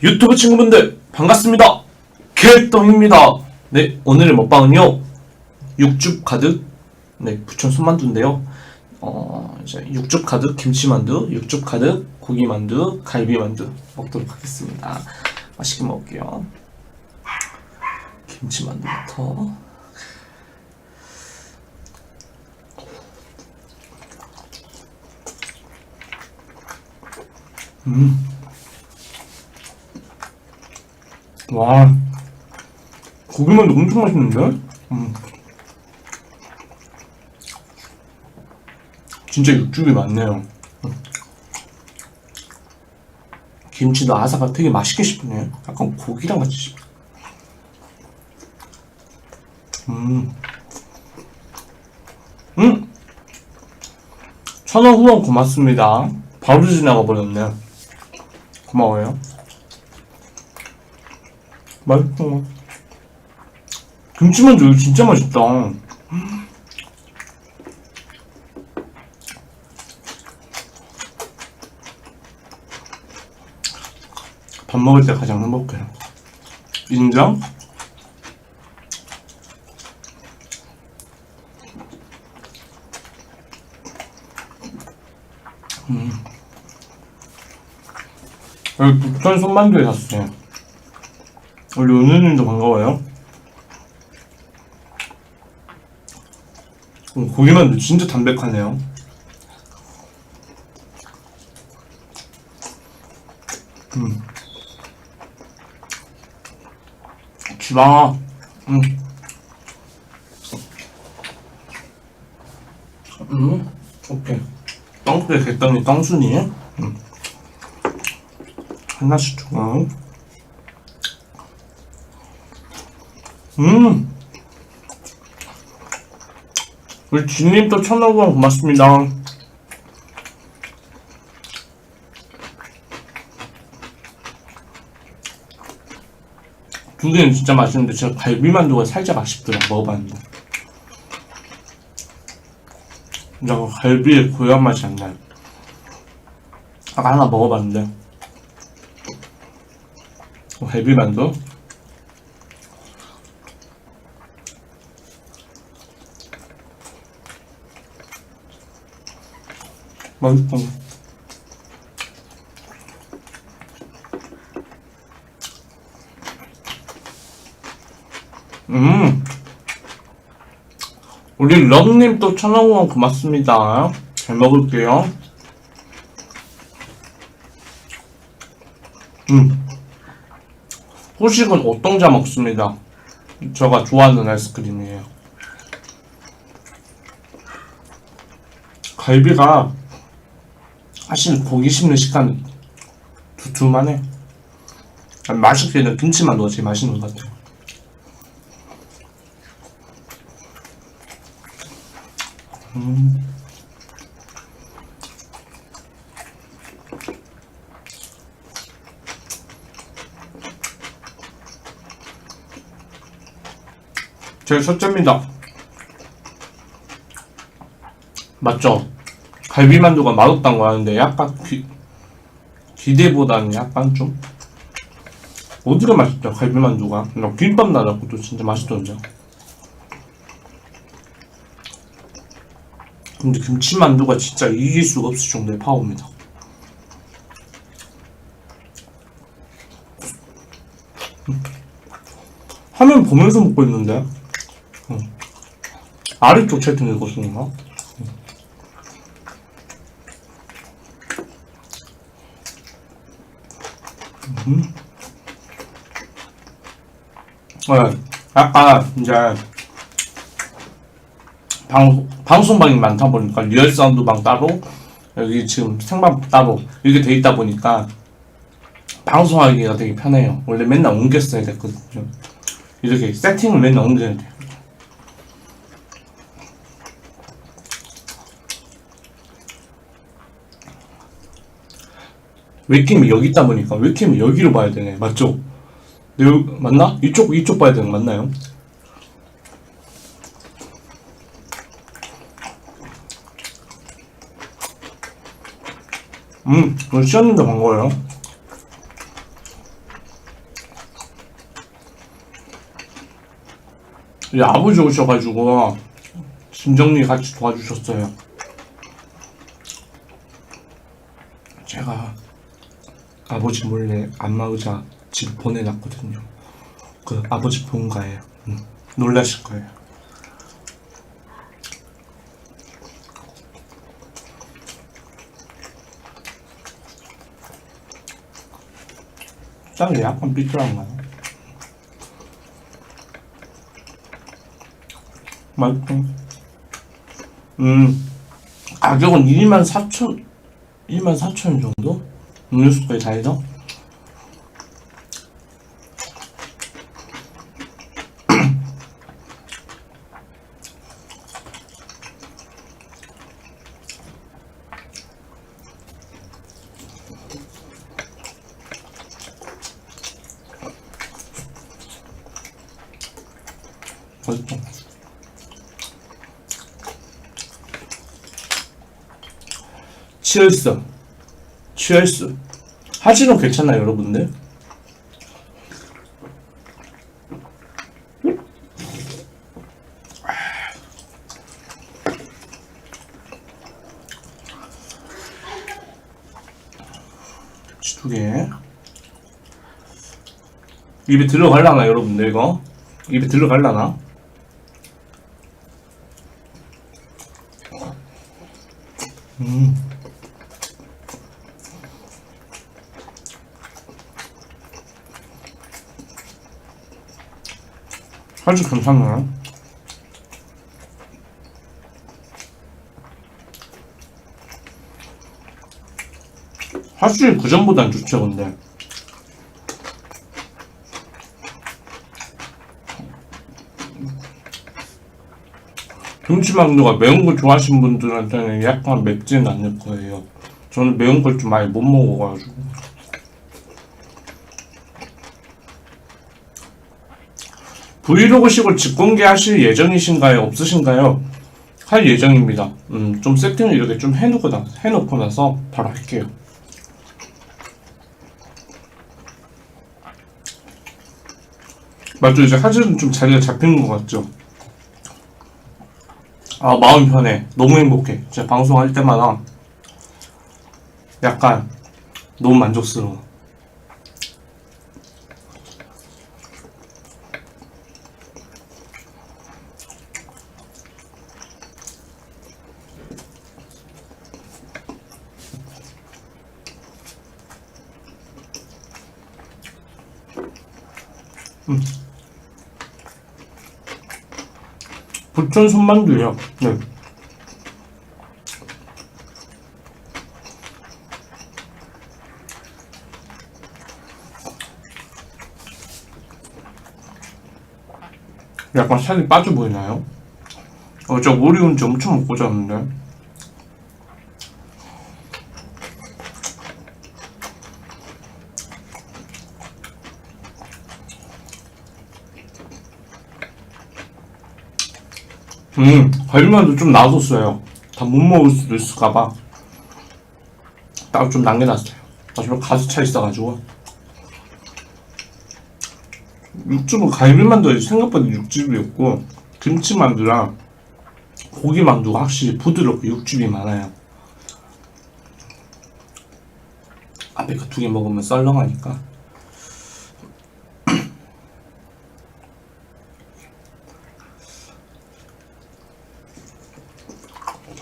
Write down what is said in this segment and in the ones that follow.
유튜브 친구분들 반갑습니다. 개똥입니다. 네 오늘의 먹방은요 육즙 가득 네 부천 손만두인데요. 어 이제 육즙 가득 김치만두, 육즙 가득 고기만두, 갈비만두 먹도록 하겠습니다. 맛있게 먹을게요. 김치만두부터. 음. 와, 고기만두 엄청 맛있는데? 음. 진짜 육즙이 많네요. 음. 김치도 아삭아 되게 맛있게 씹히네. 약간 고기랑 같이 씹. 음. 음! 천원 후원 고맙습니다. 바로 지나가 버렸네. 고마워요. 맛있어. 김치만두 이거 진짜 맛있다. 밥 먹을 때 가장 행복해요. 인정? 음. 여기 북천 손만두에 샀어요. 우리 은우님도 반가워요. 음, 고기만두 진짜 담백하네요. 음. 주방아, 음. 음, 오케이. 땅콩에 개땅이 땅순이. 음. 하나씩 줘. 음. 우리 진님 또 천원원 고맙습니다. 두 개는 진짜 맛있는데 제가 갈비만두가 살짝 아쉽더라 먹어봤는데 나 갈비의 고유한 맛이 안 나요 아까 하나 먹어봤는데 어, 갈비만두 맛있다 음. 우리 럼님 또 천원원 고맙습니다. 잘 먹을게요. 음. 후식은 오동자 먹습니다. 제가 좋아하는 아이스크림이에요. 갈비가 사실 고기 씹는 식감이 두툼하네. 맛있게는 김치만두가 제일 맛있는 것 같아요. 음. 제일 첫째입니다. 맞죠? 갈비만두가 맛없다는 거 하는데 약간 기, 기대보다는 약간 좀 어디가 맛있죠? 갈비만두가 나 김밥 나갖고도 진짜 맛있던데 근데 김치만두가 진짜 이길 수가 없을 정도의 파워입니다. 화면 보면서 먹고 있는데 응. 아래쪽 채팅 쓰는가? 음. 네, 약간 이제 방, 방송방이 많다 보니까 리얼 사운드 방 따로 여기 지금 생방 따로 이렇게 돼 있다 보니까 방송하기가 되게 편해요. 원래 맨날 옮겼어야 됐거든요. 이렇게 세팅을 맨날 옮겨야 돼요. 웹캠이 여기 있다 보니까 웹캠이 여기로 봐야 되네 맞죠? 네, 맞나? 이쪽 이쪽 봐야 되는 맞나요? 음, 이거 씌웠는데 간 거예요. 이 아버지 오셔가지고 짐 정리 같이 도와주셨어요. 제가 아버지 몰래 안마 의자 집 보내놨거든요. 그 아버지 본가에 음, 놀라실 거예요. 짱이 약간 삐뚤한가요? 맛있어. 음, 가격은 2만 4천, 2만 4천 원 정도? 음료수까지 다 해서? 맛있어. 치얼 스. 치얼스. 하지는 괜찮나요, 여러분들? 두 개. 입에 들어갈라나, 여러분들, 이거? 입에 들어갈라나? 음. 아주 괜찮네. 확실히 그전보단 좋죠, 근데. 김치만두가 매운 걸 좋아하시는 분들한테는 약간 맵지는 않을 거예요. 저는 매운 걸 좀 많이 못 먹어가지고. 브이로그식으로 직공개 하실 예정이신가요? 없으신가요? 할 예정입니다. 음, 좀 세팅을 이렇게 좀 해놓고, 나, 해놓고 나서 바로 할게요. 맞죠? 이제 사진은 좀 자리가 잡히는 것 같죠? 아, 마음 편해. 너무 행복해. 제가 방송할 때마다 약간 너무 만족스러워. 부천 손만두요. 네. 약간 살이 빠져 보이나요? 어, 저 오리온지 엄청 먹고 잤는데. 음, 과일만두 좀 놔뒀어요. 다 못 먹을 수도 있을까봐. 따로 좀 남겨놨어요. 마지막 가수 차 있어가지고. 육즙은 갈비만두 생각보다 육즙이 없고, 김치만두랑 고기만두가 확실히 부드럽고 육즙이 많아요. 앞에 그 두 개 먹으면 썰렁하니까.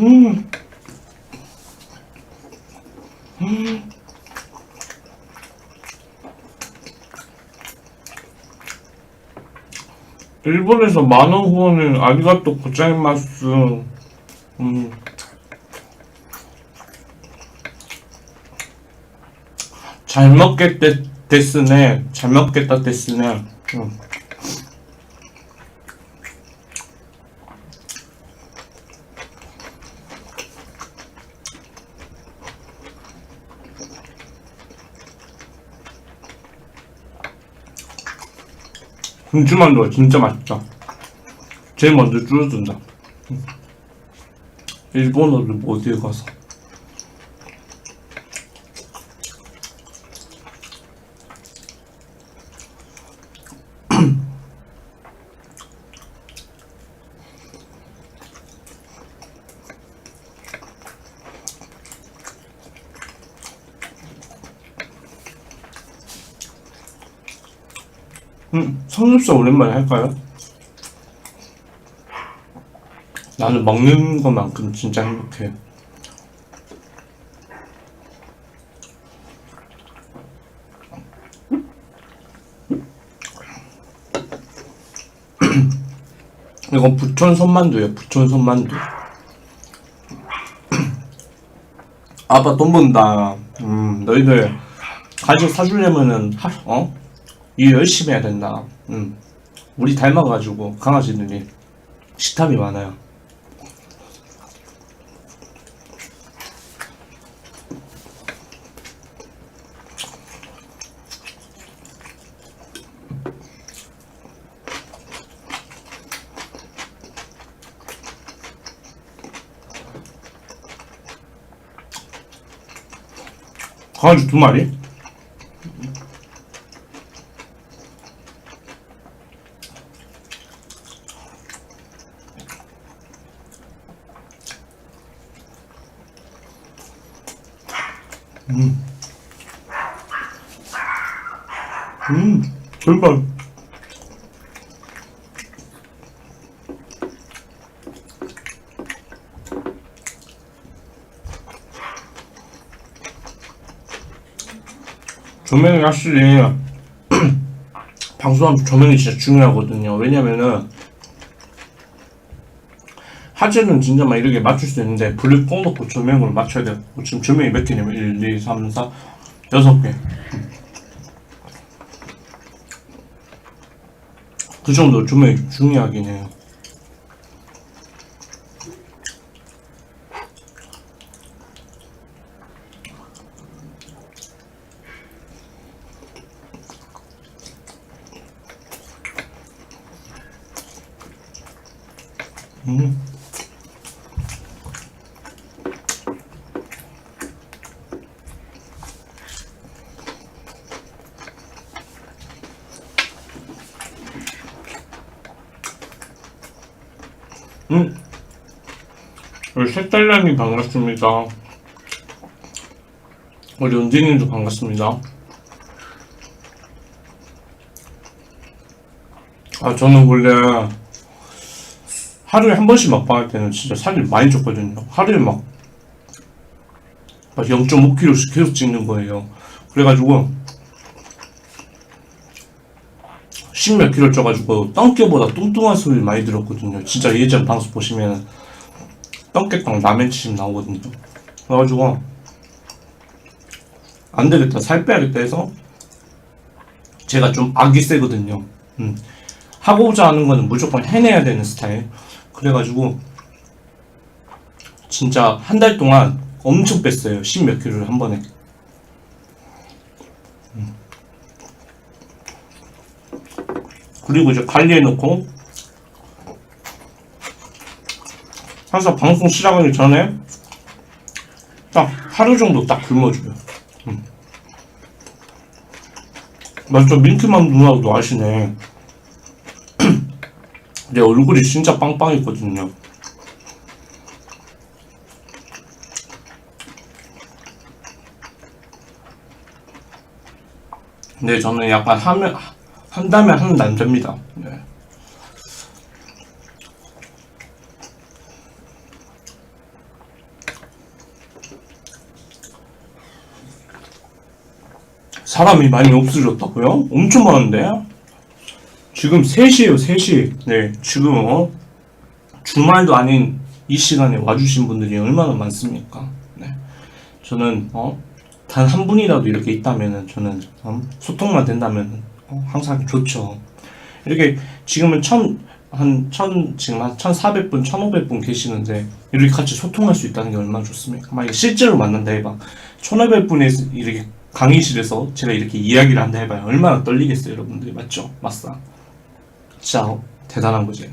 음. 음. 일본에서 만원 후원은 아리가또 고자이마스. 음. 잘 먹겠다 데스네. 잘 먹겠다 데스네. 음. 김치만두가 진짜 맛있다. 제일 먼저 줄어든다. 일본어를 뭐 어디에 가서. 음, 삼겹살 오랜만에 할까요? 나는 먹는 것만큼 진짜 행복해. 이건 부천 손만두예요. 부천 손만두. 아빠 돈 번다. 음, 너희들 가족 사주려면은 하, 어? 일 열심히 해야 된다. 음. 우리 닮아가지고 강아지들이 식탐이 많아요. 강아지 두 마리? 음. 음, 절반. 조명이 확실히 방송하면 조명이 진짜 중요하거든요. 왜냐면은 화질은 진짜 막 이렇게 맞출 수 있는데 불을 꼭 놓고 조명을 맞춰야 돼요. 지금 조명이 몇 개냐면 1, 2, 3, 4, 6개. 그 정도 조명이 중요하긴 해요. 음. 음. 우리 색달량이 반갑습니다. 우리 은진이도 반갑습니다. 아, 저는 원래 하루에 한 번씩 먹방할 때는 진짜 살이 많이 쪘거든요. 하루에 막, 막 0.5kg씩 계속 찍는 거예요. 그래가지고, 10몇 킬로 쪄가지고, 똥개보다 뚱뚱한 소리 많이 들었거든요. 진짜 예전 방송 보시면, 똥개빵 라멘치집 나오거든요. 그래가지고, 안 되겠다. 살 빼야겠다 해서, 제가 좀 악이 세거든요. 음. 하고자 하는 거는 무조건 해내야 되는 스타일. 그래가지고 진짜 한 달 동안 엄청 뺐어요. 10몇 킬로를 한 번에. 그리고 이제 관리해놓고 항상 방송 시작하기 전에 딱 하루 정도 딱 굶어줘요. 음. 맞죠? 민트맘 누나도 아시네. 내 얼굴이 진짜 빵빵했거든요. 근데 저는 약간 하면 한다면 하는 남자입니다. 네. 사람이 많이 없어졌다고요? 엄청 많은데? 지금 3시에요, 3시. 네, 지금, 어? 주말도 아닌 이 시간에 와주신 분들이 얼마나 많습니까? 네. 저는, 어? 단 한 분이라도 이렇게 있다면은, 저는, 어? 소통만 된다면, 어? 항상 좋죠. 이렇게, 지금은 천, 한, 천, 지금 한 1,400분, 1,500분 계시는데, 이렇게 같이 소통할 수 있다는 게 얼마나 좋습니까? 만약에 실제로 만난다 해봐. 1,500분에 이렇게 강의실에서 제가 이렇게 이야기를 한다 해봐요. 얼마나 떨리겠어요, 여러분들. 맞죠? 맞싸. 진짜 대단한 거지.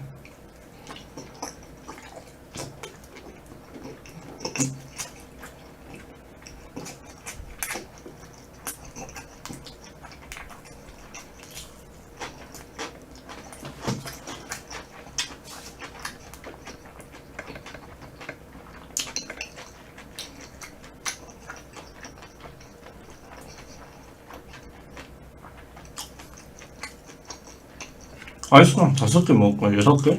아이스크림 다섯 개 먹을 거야 여섯 개?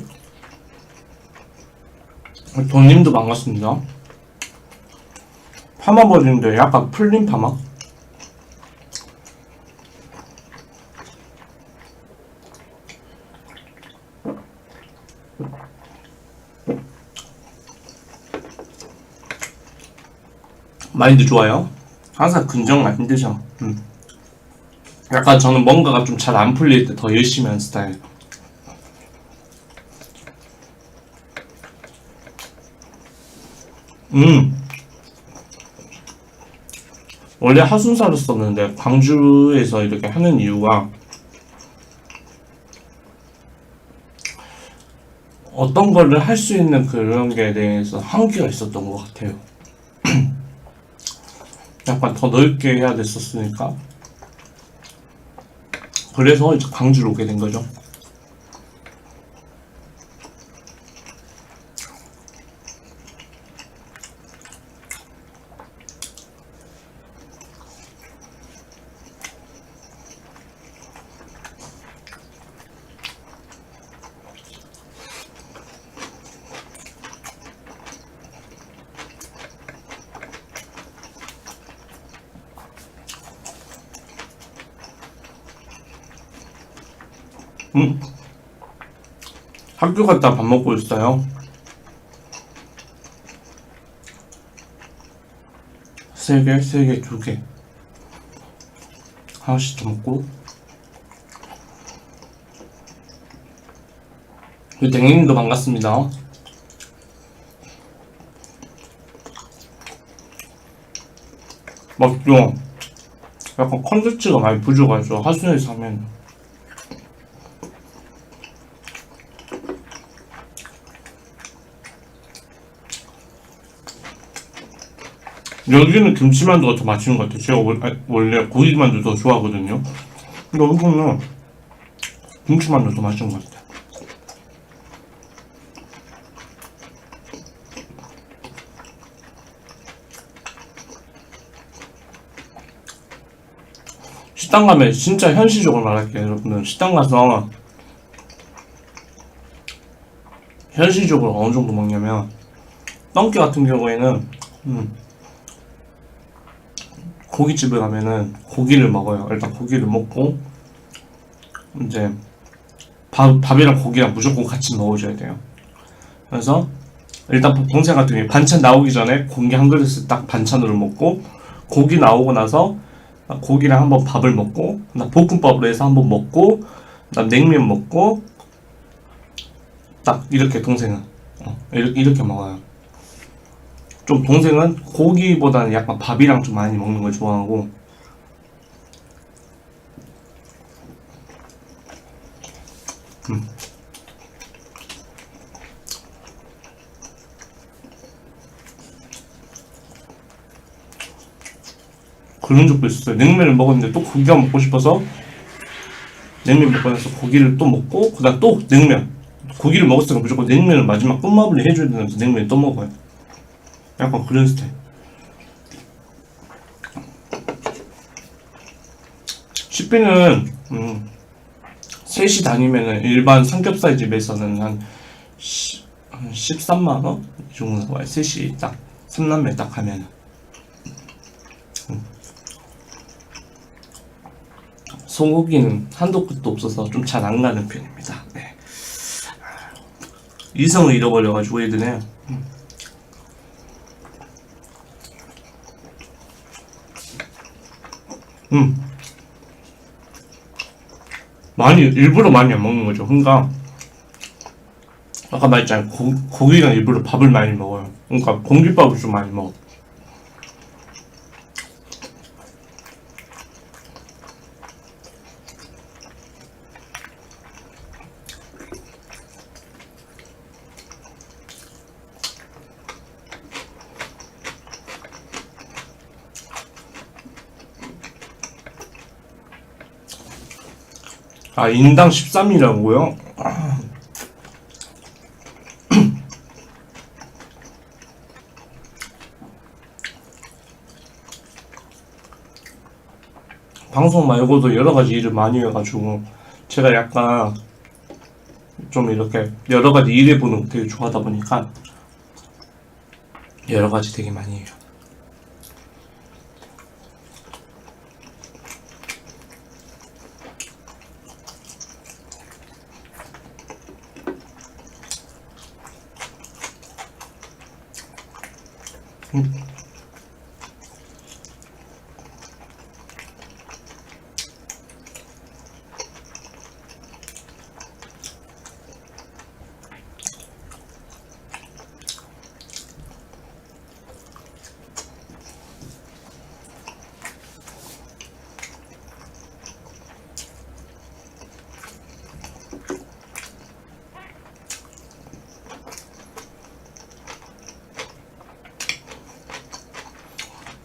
돈님도 반갑습니다 파마버리는데 약간 풀린 파마? 마인드 좋아요? 항상 긍정 마인드죠. 음. 약간 저는 뭔가가 좀 잘 안 풀릴 때 더 열심히 하는 스타일. 음. 원래 하순사를 썼는데 광주에서 이렇게 하는 이유가 어떤 거를 할 수 있는 그런 게 대해서 한계가 있었던 것 같아요. 약간 더 넓게 해야 됐었으니까. 그래서 이제 광주로 오게 된 거죠. 학교 갔다 밥 먹고 있어요. 세 개, 세 개, 두 개. 하나씩 더 먹고. 댕님도 반갑습니다. 맞죠? 약간 컨텐츠가 많이 부족하죠. 하순에서 하면. 여기는 김치만두가 더 맛있는 것 같아요. 제가 원- 아, 원래 고기만두 더 좋아하거든요. 근데 여기는 김치만두 더 맛있는 것 같아요. 식당 가면 진짜 현실적으로 말할게요, 여러분들. 식당 가서 현실적으로 어느 정도 먹냐면 떡기 같은 경우에는 음, 고깃집에 가면은 고기를 먹어요. 일단 고기를 먹고 이제 밥, 밥이랑 고기랑 무조건 같이 넣어줘야 돼요. 그래서 일단 동생 같은 경우에 반찬 나오기 전에 고기 한 그릇을 딱 반찬으로 먹고 고기 나오고 나서 고기랑 한번 밥을 먹고 볶음밥으로 해서 한번 먹고 그다음 냉면 먹고 딱 이렇게 동생은 어, 이렇게 먹어요. 좀 동생은 고기보다는 약간 밥이랑 좀 많이 먹는 걸 좋아하고 음. 그런 적도 있어요. 냉면을 먹었는데 또 고기가 먹고 싶어서 냉면 먹고 나서 고기를 또 먹고 그다음 또 냉면 고기를 먹었으니까 무조건 냉면을 마지막 끝마무리 해줘야 되면서 냉면을 또 먹어요. 약간 그런 스타일. 식비는 음, 셋이 다니면은 일반 삼겹살 집에서는 한, 시, 한 13만 원? 이 정도 나와요. 셋이 딱 삼남매 딱 하면은. 음. 소고기는 한도 끝도 없어서 좀 잘 안 가는 편입니다. 네. 이성을 잃어버려가지고 얘들은 음. 많이 일부러 많이 안 먹는 거죠. 그러니까 아까 말했잖아요. 고, 고기랑 일부러 밥을 많이 먹어요. 그러니까 공깃밥을 좀 많이 먹어. 아, 인당 13이라고요? 방송 말고도 여러 가지 일을 많이 해가지고 제가 약간 좀 이렇게 여러 가지 일해보는 거 되게 좋아하다 보니까 여러 가지 되게 많이 해요. Mm-hmm.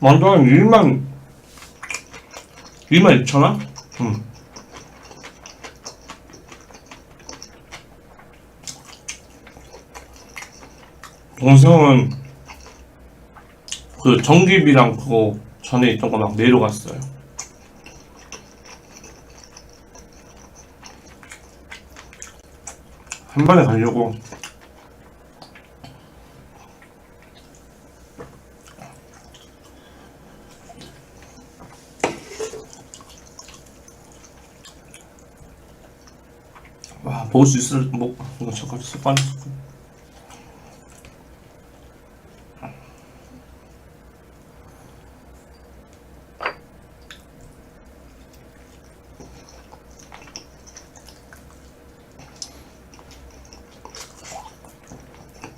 완전 한 1만 2만 2천 원? 음. 동생은 그 전기비랑 그거 전에 있던 거 막 내려갔어요. 한 번에 가려고 와 먹을 수 있을 뭐 잠깐 습관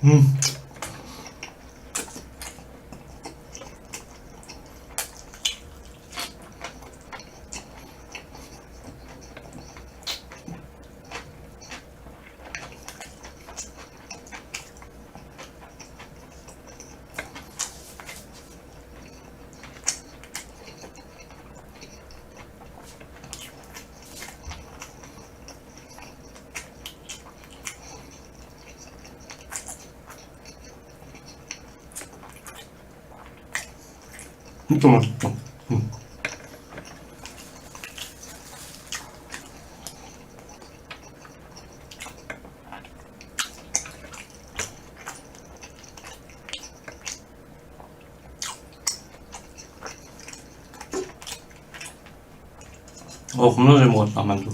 음 진짜 맛있다. 음. 어, 겁나 잘 먹었다, 만두.